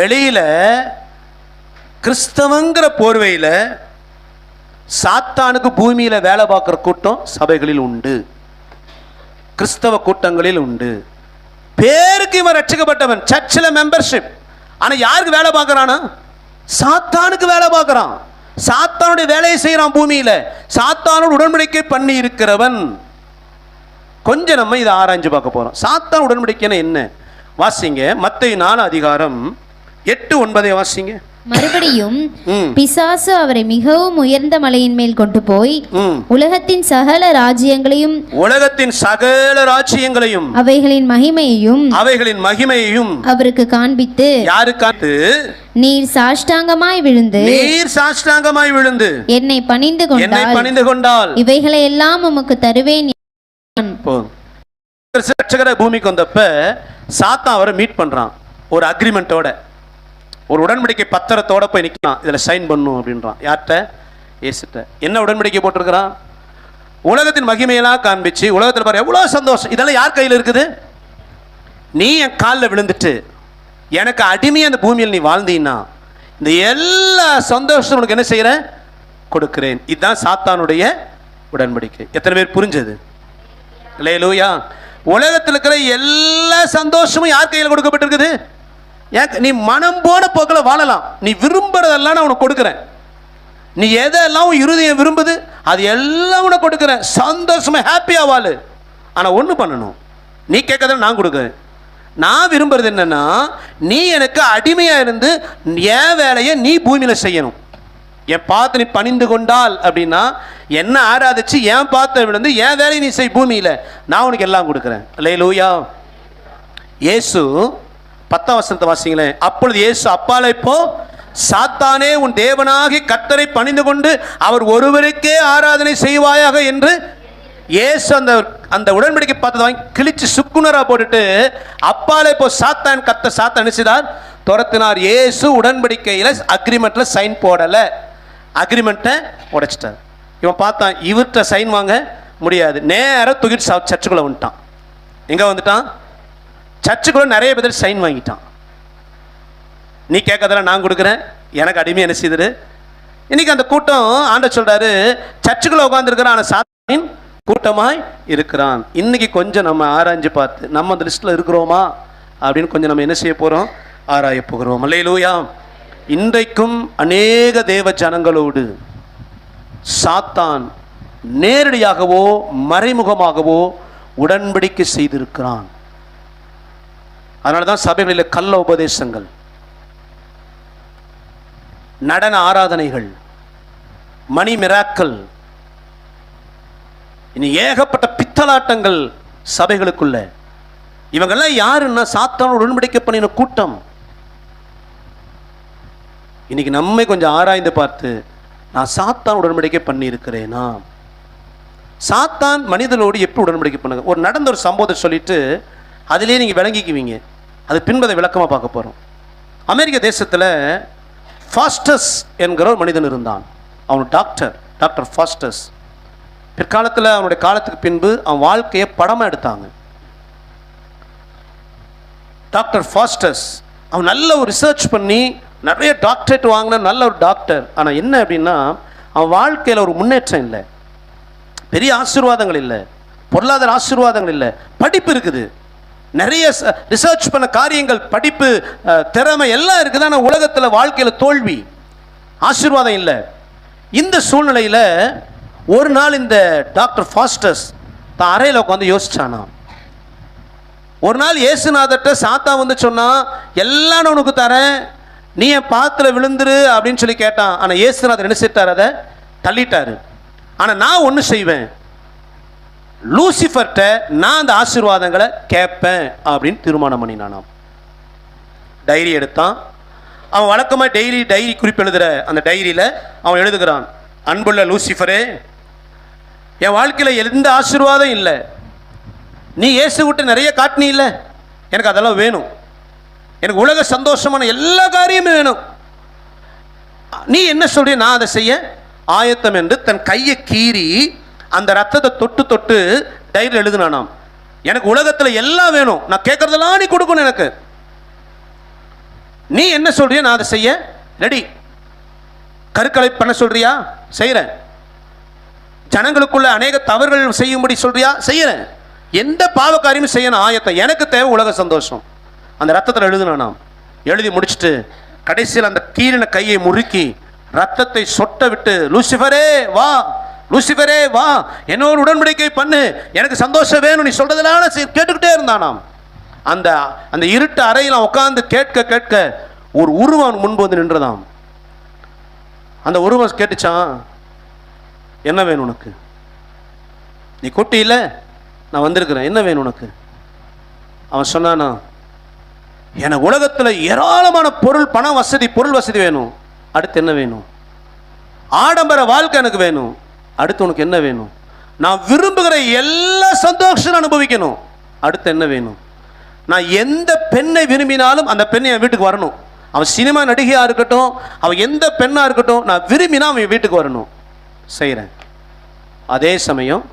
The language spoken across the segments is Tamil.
வெளியில் கிறிஸ்தவங்கிற போர்வையில் சாத்தானுக்கு பூமியில் வேலை பார்க்குற கூட்டம் சபைகளில் உண்டு. கிறிஸ்தவ கூட்டங்களில் உண்டு. பேருக்கு இவன் ரட்சிக்கப்பட்டவன் சர்ச்சில் மெம்பர்ஷிப் ஆனால் யாருக்கு வேலை பார்க்குறானா? சாத்தானுக்கு வேலை பார்க்குறான். சாத்தானுடைய வேலையை செய்கிறான் பூமியில். சாத்தானோட உடன்படிக்கை பண்ணி இருக்கிறவன். கொஞ்சம் நம்ம இதை ஆராய்ஞ்சு பார்க்க போகிறோம் சாத்தான் உடன்படிக்கைன்னா என்ன? வாசிங்க மற்ற நாலு அதிகாரம் எட்டு ஒன்பதை வாசிங்க. மறுபடியும் பிசாசு அவரை மிகவும் உயர்ந்த மலையின் மேல் கொண்டு போய் உலகத்தின் சகல ராஜ்யங்களையும் உலகத்தின் சகல ராஜ்யங்களையும் அவைகளின் மகிமையையும் அவைகளின் மகிமையையும் அவருக்கு காண்பித்து யாருக்காத்து நீர் சாஷ்டாங்கமாய் விழுந்து நீர் சாஷ்டாங்கமாய் விழுந்து என்னை பணிந்து என்னை கொண்டால் பணிந்து கொண்டால் இவைகளை எல்லாம் உமக்கு தருவேன். ரட்சகர பூமிக்கு வந்தப்ப சாத்தான் அவரை மீட் பண்றான். ஒரு அக்ரிமெண்ட்டோட ஒரு உடன்படிக்கை பத்திரத்தோட போய் நிற்கிறான் இதில் சைன் பண்ணும் அப்படின்றான். யார்கிட்ட? ஏசுட்ட என்ன உடன்படிக்கை போட்டிருக்கிறான்? உலகத்தின் மகிமையெல்லாம் காண்பிச்சு உலகத்தில் பாரு எவ்வளோ சந்தோஷம். இதெல்லாம் யார் கையில் இருக்குது? நீ என் காலில் விழுந்துட்டு எனக்கு அடிமையாக அந்த பூமியில் நீ வாழ்ந்தீன்னா இந்த எல்லா சந்தோஷம் உனக்கு என்ன செய்கிறேன் கொடுக்கிறேன். இதுதான் சாத்தானுடைய உடன்படிக்கை. எத்தனை பேர் புரிஞ்சது? லேலூயா உலகத்தில் இருக்கிற எல்லா சந்தோஷமும் யார் கையில் கொடுக்கப்பட்டிருக்குது? ஏன் நீ மனம் போன போக்கில் வாழலாம். நீ விரும்புகிறதெல்லாம் நான் உனக்கு கொடுக்குறேன். நீ எதெல்லாம் உன் இருதயம் விரும்புது அது எல்லாம் உனக்கு கொடுக்குறேன். சந்தோஷமாக ஹாப்பியாக வாழு. ஆனால் ஒன்று பண்ணணும். நீ கேட்கறத நான் கொடுக்குறேன். நான் விரும்புறது என்னென்னா நீ எனக்கு அடிமையாக இருந்து என் வேலையை நீ பூமியில் செய்யணும். என் பார்த்து நீ பணிந்து கொண்டால் அப்படின்னா என்ன ஆராதிச்சு என் பார்த்து விழுந்து என் வேலையை நீ செய் பூமியில். நான் உனக்கு எல்லாம் கொடுக்குறேன். இல்லை லூயா இயேசு பத்தாம் வசனத்தை வாசிங்களேன். அப்பொழுது இயேசு அப்பாலைப்போ போ சாத்தானே உன் தேவனாகி கத்தரை பணிந்து கொண்டு அவர் ஒருவருக்கே ஆராதனை செய்வாயாக என்று ஏசு அந்த அந்த உடன்படிக்கை பார்த்ததை வாங்கி கிழிச்சு சுக்குனரா போட்டுட்டு அப்பாலே போ சாத்தான் கத்த சாத்த அனுப்பிச்சிதார் துரத்தினார். ஏசு உடன்படிக்கையில் அக்ரிமெண்ட்டில் சைன் போடலை. அக்ரிமெண்ட்டை உடைச்சிட்டார். இவன் பார்த்தான் இவர்கிட்ட சைன் வாங்க முடியாது. நேராக தூக்கிட்டு சர்ச்சுக்குள்ளே வந்துட்டான். எங்கே வந்துட்டான்? சர்ச்சுக்குள்ள நிறைய பேர் சைன் வாங்கிட்டான். நீ கேட்கறதெல்லாம் நான் கொடுக்குறேன். எனக்கு அடிமை என்ன செய்தது? இன்னைக்கு அந்த கூட்டம் ஆண்ட சொல்றாரு சர்ச்சுக்குள்ள உட்காந்துருக்கிறான் ஆனால் சாத்தானின் கூட்டமாய் இருக்கிறான். இன்னைக்கு கொஞ்சம் நம்ம ஆராய்ஞ்சு பார்த்து நம்ம அந்த லிஸ்ட்டில் இருக்கிறோமா? அப்படின்னு கொஞ்சம் நம்ம என்ன செய்ய போகிறோம் ஆராய போகிறோம். அல்லையிலூயா இன்றைக்கும் அநேக தேவ ஜனங்களோடு சாத்தான் நேரடியாகவோ மறைமுகமாகவோ உடன்படிக்கை செய்திருக்கிறான். அதனால தான் சபைகளில் கள்ள உபதேசங்கள் நடன ஆராதனைகள் மணி மிராக்கள் இனி ஏகப்பட்ட பித்தலாட்டங்கள் சபைகளுக்குள்ள. இவங்கெல்லாம் யாருன்னா சாத்தானோடு உடன்படிக்கை பண்ணின கூட்டம். இன்னைக்கு நம்மை கொஞ்சம் ஆராய்ந்து பார்த்து நான் சாத்தான் உடன்படிக்கை பண்ணியிருக்கிறேனா? சாத்தான் மனிதனோடு எப்படி உடன்படிக்கை பண்ணுங்க ஒரு நடந்த ஒரு சம்பவத்தை சொல்லிட்டு அதிலே நீங்கள் விளங்கிக்குவீங்க. அது பின்பதை விளக்கமாக பார்க்க போகிறோம் அமெரிக்க தேசத்தில் ஃபாஸ்டஸ் என்கிற ஒரு மனிதன் இருந்தான். அவன் டாக்டர் டாக்டர் ஃபாஸ்டஸ் பிற்காலத்தில் அவனுடைய காலத்துக்கு பின்பு அவன் வாழ்க்கையை படமாக எடுத்தாங்க. டாக்டர் ஃபாஸ்டஸ் அவன் நல்ல ஒரு ரிசர்ச் பண்ணி நிறைய டாக்டரேட் வாங்கின நல்ல ஒரு டாக்டர் ஆனால் என்ன அப்படின்னா அவன் வாழ்க்கையில் ஒரு முன்னேற்றம் இல்லை. பெரிய ஆசீர்வாதங்கள் இல்லை. பொருளாதார ஆசீர்வாதங்கள் இல்லை. படிப்பு இருக்குது. நிறைய ரிசர்ச் பண்ண காரியங்கள் படிப்பு திறமை எல்லாம் இருக்குது? ஆனால் உலகத்தில் வாழ்க்கையில் தோல்வி. ஆசீர்வாதம் இல்லை. இந்த சூழ்நிலையில் ஒரு நாள் இந்த டாக்டர் ஃபாஸ்டர்ஸ் தான் அறையில் உட்காந்து யோசிச்சானா? ஒரு நாள் ஏசுநாதர்கிட்ட சாத்தா வந்து சொன்னால் எல்லாம் நான் உனக்கு தரேன். நீ என் பாத்தில் விழுந்துரு அப்படின்னு சொல்லி கேட்டான். ஆனால் ஏசுநாதர் என்ன செய்தார்? அதை தள்ளிட்டாரு. ஆனால் நான் ஒன்று செய்வேன். லூசிஃபர்கிட்ட நான் அந்த ஆசீர்வாதங்களை கேட்பேன் அப்படின்னு தீர்மானம் பண்ணினானாம். டைரி எடுத்தான். அவன் வழக்கமாக டெய்லி டைரி குறிப்பு எழுதுகிற அந்த டைரியில் அவன் எழுதுகிறான் அன்புள்ள லூசிஃபரே என் வாழ்க்கையில் எந்த ஆசீர்வாதம் இல்லை. நீ ஏசு விட்டு நிறைய காட்டினி இல்லை எனக்கு அதெல்லாம் வேணும். எனக்கு உலக சந்தோஷமான எல்லா காரியமும் வேணும். நீ என்ன சொல்றிய நான் அதை செய்ய ஆயத்தம் என்று தன் கையை கீறி அந்த ரத்தத்தை தொட்டு தொட்டு டைரியில் எழுதுனானாம். எனக்கு உலகத்தில் எல்லாம் வேணும். நான் கேட்கறதெல்லாம் நீ கொடுக்கணும் எனக்கு. நீ என்ன சொல்றிய நான் அதை செய்ய. ரெடி. கருக்கலை பண்ண சொல்றியா? செய்கிறேன் ஜனங்களுக்குள்ள அநேக தவறுகள் செய்யும்படி சொல்றியா? செய்யறேன். எந்த பாவக்காரியும் செய்யணும். ஆயத்தை எனக்கு தேவை உலக சந்தோஷம். அந்த ரத்தத்தில் எழுதணும் எழுதி முடிச்சுட்டு கடைசியில் அந்த கீழின கையை முறுக்கி ரத்தத்தை சொட்ட விட்டு லூசிஃபரே வா. லூசிபரே வா என்னோட உடன்படிக்கை பண்ணு. எனக்கு சந்தோஷம் வேணும். நீ சொல்றதெல்லாம் கேட்டுக்கிட்டே இருந்தானாம். அந்த அந்த இருட்டு அறையில் உட்காந்து கேட்க கேட்க ஒரு உருவம் அவன் முன்பு வந்து நின்றதாம். அந்த உருவம் கேட்டுச்சான் என்ன வேணும் உனக்கு? நீ கொட்டியில் நான் வந்திருக்கிறேன். என்ன வேணும் உனக்கு? அவன் சொன்னானா எனக்கு உலகத்தில் ஏராளமான பொருள் பண வசதி பொருள் வசதி வேணும். அடுத்து என்ன வேணும்? ஆடம்பர வாழ்க்கை எனக்கு வேணும். அடுத்து உனக்கு என்ன வேணும்? நான் விரும்புகிற எல்லா சந்தோஷம் அனுபவிக்கணும். அடுத்து என்ன வேணும்? நான் எந்த பெண்ணை விரும்பினாலும் அந்த பெண்ணை என் வீட்டுக்கு வரணும். அவன் சினிமா நடிகையாக இருக்கட்டும் அவன் எந்த பெண்ணாக இருக்கட்டும் நான் விரும்பினா அவன் வீட்டுக்கு வரணும். செய்கிறேன் அதே சமயம்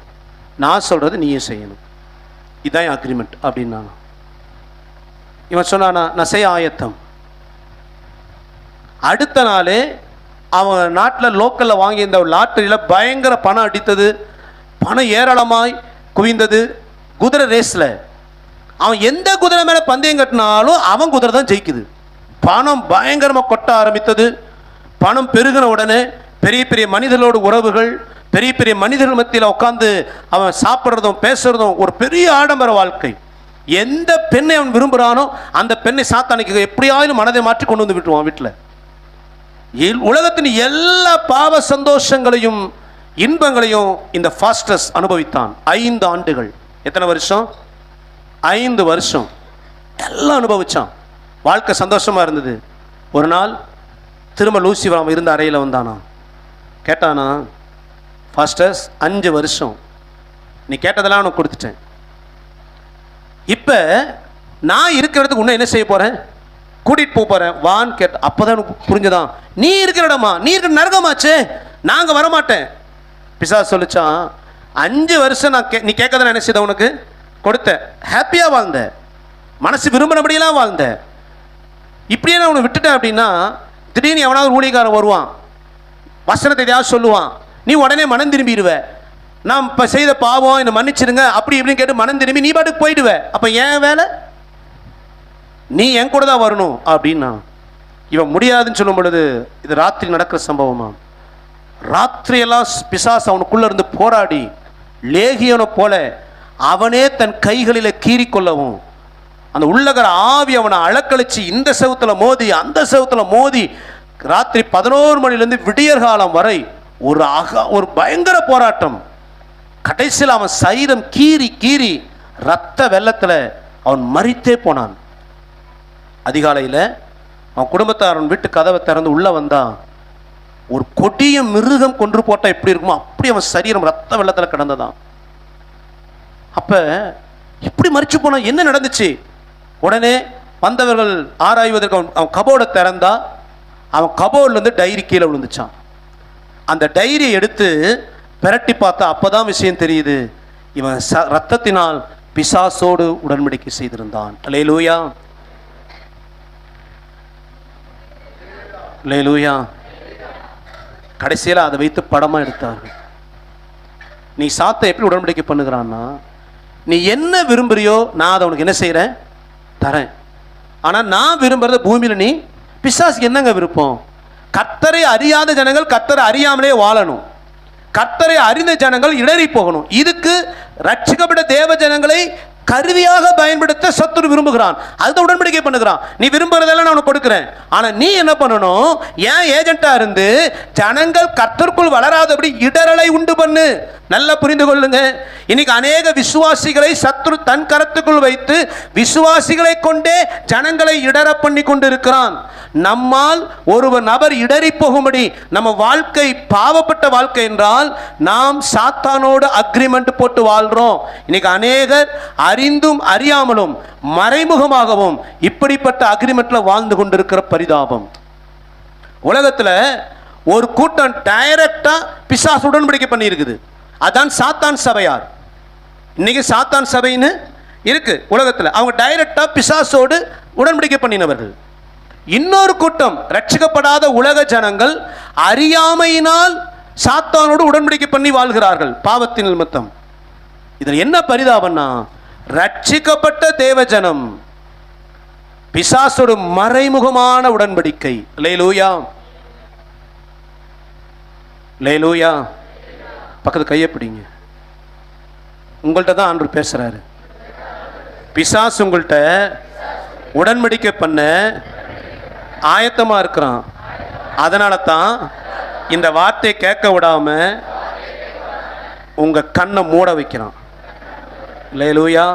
நான் சொல்கிறது நீயும் செய்யணும். இதுதான் என் அக்ரிமெண்ட் அப்படின்னாங்க இவன் சொன்னானா நான் செய்ய ஆயத்தம். அடுத்த நாளே அவன் நாட்டில் லோக்கலில் வாங்கியிருந்த இந்த லாட்டரியில் பயங்கர பணம் அடித்தது. பணம் ஏராளமாய் குவிந்தது. குதிரை ரேஸில். அவன் எந்த குதிரை மேலே பந்தயம் கட்டினாலும் அவன் குதிரை தான் ஜெயிக்குது. பணம் பயங்கரமாக கொட்ட ஆரம்பித்தது. பணம் பெருகின உடனே பெரிய பெரிய மனிதர்களோட உறவுகள் பெரிய பெரிய மனிதர்கள் மத்தியில் உட்காந்து அவன் சாப்பிட்றதும் பேசுகிறதும் ஒரு பெரிய ஆடம்பர வாழ்க்கை. எந்த பெண்ணை அவன் விரும்புகிறானோ அந்த பெண்ணை சாத்தானிக்கு எப்படியாவது மனதை மாற்றி கொண்டு வந்து விட்டுருவான் வீட்டில். உலகத்தின் எல்லா பாவ சந்தோஷங்களையும் இன்பங்களையும் இந்த ஃபாஸ்டஸ் அனுபவித்தான். ஐந்து ஆண்டுகள். எத்தனை வருஷம்? ஐந்து வருஷம். எல்லாம் அனுபவிச்சான். வாழ்க்கை சந்தோஷமா இருந்தது. ஒரு நாள் திரும்ப லூசிஃபர் இருந்த அறையில் வந்தானா? கேட்டானா ஃபாஸ்டர்ஸ் அஞ்சு வருஷம். நீ கேட்டதெல்லாம் உனக்கு கொடுத்துட்டேன். இப்போ நான் இருக்கிற இடத்துக்கு உன்னை என்ன செய்ய போகிறேன் கூட்டிகிட்டு போக போகிறேன் வான்னு கேட்ட அப்பதான் புரிஞ்சுதான் நீ இருக்கிற இடமா? நீ இருக்கிற நரகமாச்சு? நாங்கள் வரமாட்டேன். பிசா சொல்லிச்சான் அஞ்சு வருஷம் நான் கே நீ கேட்கறத நினைச்சத உனக்கு? கொடுத்தேன் ஹாப்பியாக வாழ்ந்த. மனசு விரும்பினபடியெல்லாம் வாழ்ந்த. இப்படியே நான் உன்னை விட்டுட்டேன் அப்படின்னா திடீர்னு எவனாவது ஊழியக்காரன் வருவான். வசனத்தை எதையாவது சொல்லுவான். நீ உடனே மனம் திரும்பிடுவ. நான் இப்போ செய்த பாவம் என்னை மன்னிச்சிடுங்க அப்படி இப்படின்னு கேட்டு மனம் திரும்பி நீ பாட்டுக்கு போயிடுவ. அப்போ ஏன் வேலை? நீ என் கூட தான் வரணும் அப்படின்னா இவன் முடியாதுன்னு சொல்லும் பொழுது இது ராத்திரி நடக்கிற சம்பவமா? ராத்திரியெல்லாம் பிசாஸ் அவனுக்குள்ள இருந்து போராடி லேகியனை போல அவனே தன் கைகளில் கீறிக்கொள்ளவும் அந்த உள்ளகர ஆவி அவனை அழக்களிச்சு இந்த செவத்தில் மோதி அந்த செவத்தில் மோதி ராத்திரி பதினோரு மணிலேருந்து விடியற் காலம் வரை ஒரு அக ஒரு பயங்கர போராட்டம். கடைசியில் அவன் சைரம் கீறி கீறி ரத்த வெள்ளத்தில் அவன் மறித்தே போனான். அதிகாலையில் அவன் குடும்பத்தாரன் வீட்டு கதவை திறந்து உள்ளே வந்தான் ஒரு கொடிய மிருகம் கொன்று போட்டால் எப்படி இருக்குமோ அப்படி அவன் சரீரம் ரத்த வெள்ளத்தில் கிடந்ததான். அப்போ இப்படி மறிச்சு போனான் என்ன நடந்துச்சு? உடனே வந்தவர்கள் ஆராய்வதற்கு அவன் அவன் கபோர்டை திறந்தா அவன் கபோர்ட்லேருந்து டைரி கீழே விழுந்துச்சான். அந்த டைரியை எடுத்து பிரட்டி பார்த்தா அப்பதான் விஷயம் தெரியுது. இவன் ச ரத்தத்தினால் பிசாசோடு உடன்படிக்கை செய்திருந்தான். லேலூயா லேலூயா கடைசியில் அதை வைத்து படமாக எடுத்தார்கள். நீ சாத்தை எப்படி உடன்படிக்கை பண்ணுகிறான்னா நீ என்ன விரும்புறியோ நான் அதை உனக்கு என்ன செய்கிறேன் தரேன். ஆனால் நான் விரும்புகிறத பூமியில் நீ பிசாசுக்கு என்னங்க விருப்பம்? கத்தரை அறியாத ஜனங்கள் கத்தரை அறியாமலே வாழணும். கத்தரை அறிந்த ஜனங்கள் இடறி போகணும். இதுக்கு ரட்சிக்கப்பட்ட தேவ ஜனங்களை கருவியாக பயன்படுத்த சத்துரு விரும்புகிறான். அதுதான் உடன்படிக்கை பண்ணுகிறான். நீ விரும்புறதெல்லாம் நான் உனக்கு கொடுக்குறேன். ஆனால் நீ என்ன பண்ணணும்? ஏன் ஏஜென்ட்டாக இருந்து ஜனங்கள் கர்த்தருக்குள் வளராதபடி இடரலை உண்டு பண்ணு. நல்லா புரிந்து கொள்ளுங்க. இன்னைக்கு அநேக விசுவாசிகளை சத்ரு தன் கரத்துக்குள் வைத்து விசுவாசிகளை கொண்டே ஜனங்களை இடர பண்ணி கொண்டு இருக்கிறான் நம்மால் ஒரு நபர் இடறி போகும்படி நம்ம வாழ்க்கை பாவப்பட்ட வாழ்க்கை என்றால் நாம் சாத்தானோடு அக்ரிமெண்ட் போட்டு வாழ்றோம். இன்னைக்கு அநேகர் அறிந்தும் அறியாமலும் மறைமுகமாகவும் இப்படிப்பட்ட அக்ரிமெண்ட்ல வாழ்ந்து கொண்டிருக்கிற பரிதாபம். உலகத்தில் ஒரு கூட்டம் டைரக்டா பிசாசு உடன்படிக்கை பண்ணியிருக்குது. அதான் சாத்தான் சபையார். இன்னைக்கு சாத்தான் சபைன்னு இருக்கு உலகத்தில். அவங்க டைரக்டா பிசாசோடு உடன்படிக்கை பண்ணினவர்கள். இன்னொரு கூட்டம் ரட்சிக்கப்படாத உலக ஜனங்கள் அறியாமையினால் சாத்தானோடு உடன்படிக்கை பண்ணி வாழ்கிறார்கள். பாவத்தின் நிமித்தம். இதில் என்ன பரிதாபம்னா ரட்சிக்கப்பட்ட தேவஜனம் பிசாசோடு மறைமுகமான உடன்படிக்கை. லேலூயா. லேலூயா. பக்கத்து கையை பிடிங்க. உங்கள்கிட்ட தான் ஆண்டு பேசுறாரு. பிசாஸ் உங்கள்கிட்ட உடன்படிக்கை பண்ண ஆயத்தமா இருக்கிறான். அதனால தான் இந்த வார்த்தையை கேட்க விடாம உங்க கண்ணை மூட வைக்கிறான். லேலூயா